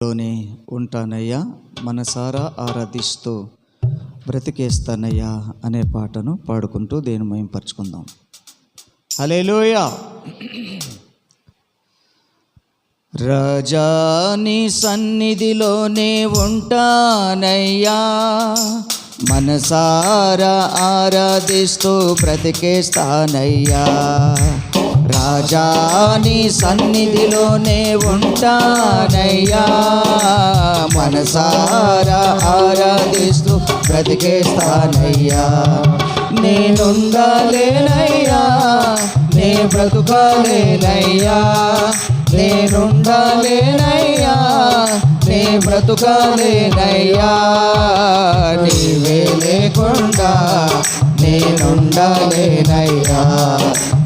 లోనే ఉంటానయ్యా మనసారా ఆరాధిస్తూ బ్రతికేస్తానయ్యా అనే పాటను పాడుకుంటూ దేని మయంపరుచుకుందాం. హలేలోయ రజాని సన్నిధిలోనే ఉంటానయ్యా మనసారా ఆరాధిస్తూ బ్రతికేస్తానయ్యా. రాజాని సన్నిధిలోనే ఉంటానయ్యా. మనసారా ఆరాధిస్తూ బ్రతికేస్తానయ్యా. నేనుండలేనయ్యా నే బ్రతుకాలేనయ్యా. నేనుండలేనయ్యా నే బ్రతుకాలేనయ్యా. నీవే లేకుండా నేనుండలేనయ్యా.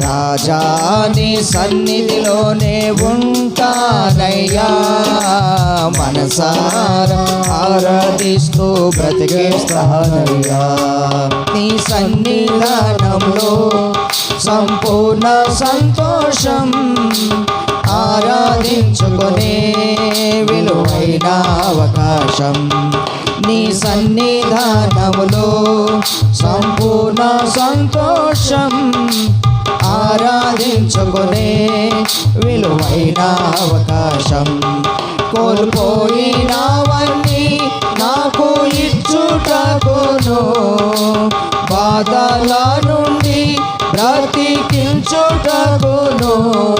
రాజాని సన్నిధిలోనే ఉంటానయ్యా. మనసారా ఆరాధిస్తూ బ్రతికేస్తానయ్యా నీ సన్నిధానంలో సంపూర్ణ సంతోషం ఆరాధించుకునే విలువైన అవకాశం. నీ సన్నిధానములో ఆరాధించుకునే విలువైన అవకాశం. కోల్పోయినవన్నీ నాకు ఇచ్చుటకును. బాధల నుండి బ్రతికించుటకును.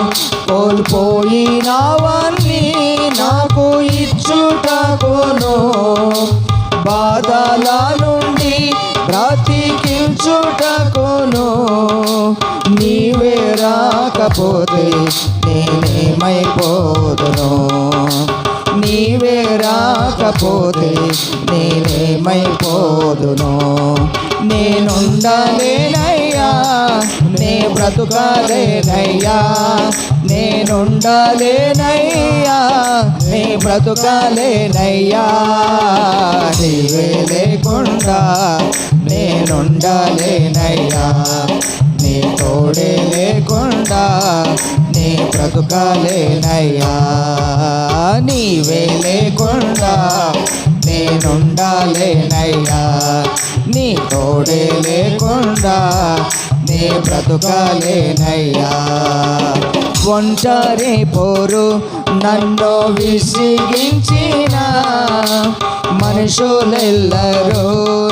కోల్పోయినవన్నీ నాకు ఇచ్చుటకును. బాధల నుండి బ్రతికించుటకును నీవే రాకపోతే నేనేమైపోదును. నీవే రాకపోతే నేనేమైపోదును. నేనుండలేనయ్యా నే బ్రతుకాలేనయ్యా. నేనుండలేనయ్యా నే బ్రతుకాలేనయ్యా. నీవే లేకుండా నేనుండలేనయ్యా. నీ తోడే లేకుండా నీ బ్రతుకాలేనయ్యా. నీవే లేకుండా నేనుండలేనయ్యా. నీ తోడే లేకుండా నీ బ్రతుకాలేనయ్యా. ఒంటరి పోరు నన్ను విసిగించినా మనుషులెల్లరూ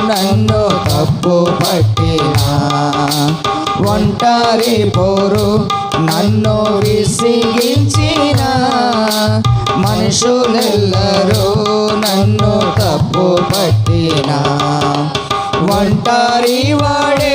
నన్ను తప్పు పట్టినా. ఒంటారి పోరు నన్ను విసిగించిన. మనుషులెల్లరూ నన్ను తప్పు పట్టిన. ఒంటారి వాడే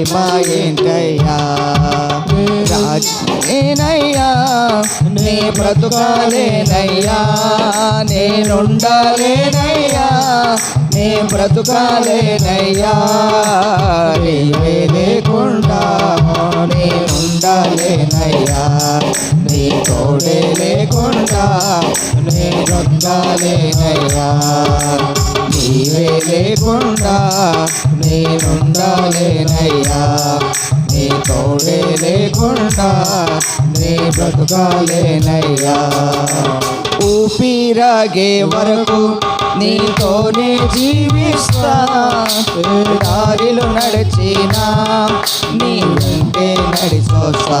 ప్రేమ ఏంటయ్యా రాజేనయ్యా నీ బ్రతుకాలేనయ్యా? నేనుండాలేనయ్యా? నే బ్రతుకాలేనయ్యా? నీవే లేకుండా నేనుండాలేనయ్యా? నీ తోడే లేకుండా నేనుండాలేనయ్యా? నీవే లేకుండా నేనుండాలేనయ్యా నీ తోడే లేకుండా నీ బ్రతకాలేనయ్యా. ఊపిరాగే వరకు నీతోనే జీవిస్తా. దారిలు నడిచినా నీ వెంటే నడిచోస్తా.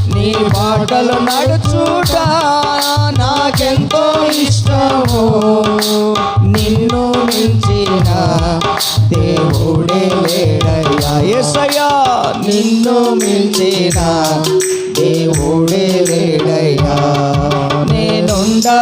నీ పాటలు నడుచుట నాకెంతో ఇష్టము. నిన్ను మించిన దేవుడే లేడయ్యా. ఎసయ్యా నిన్ను మించిన దేవుడే లేడయ్యా. నేనుండలేనయ్యా.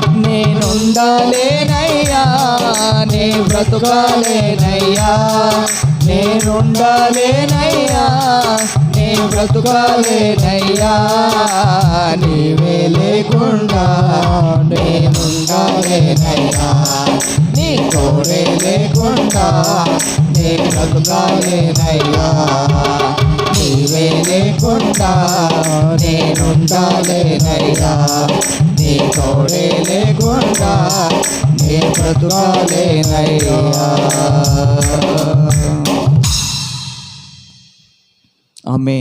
నేనుండాలేనయ్యా నీ బ్రతుకాలేనయ్యా. నేనుండాలేనయ్యా నీ బ్రతుకాలేనయ్యా. నీవే లేకుండా నేనుండాలేనయ్యా. నీ కోరే లేకుండా నే బ్రతుకాలేనయ్యా. నీవే లేకుండా నేనుండాలేనయ్యా నీ తోడే లేకుండా నే బ్రతుకాలేనయ్యా ఆమెన్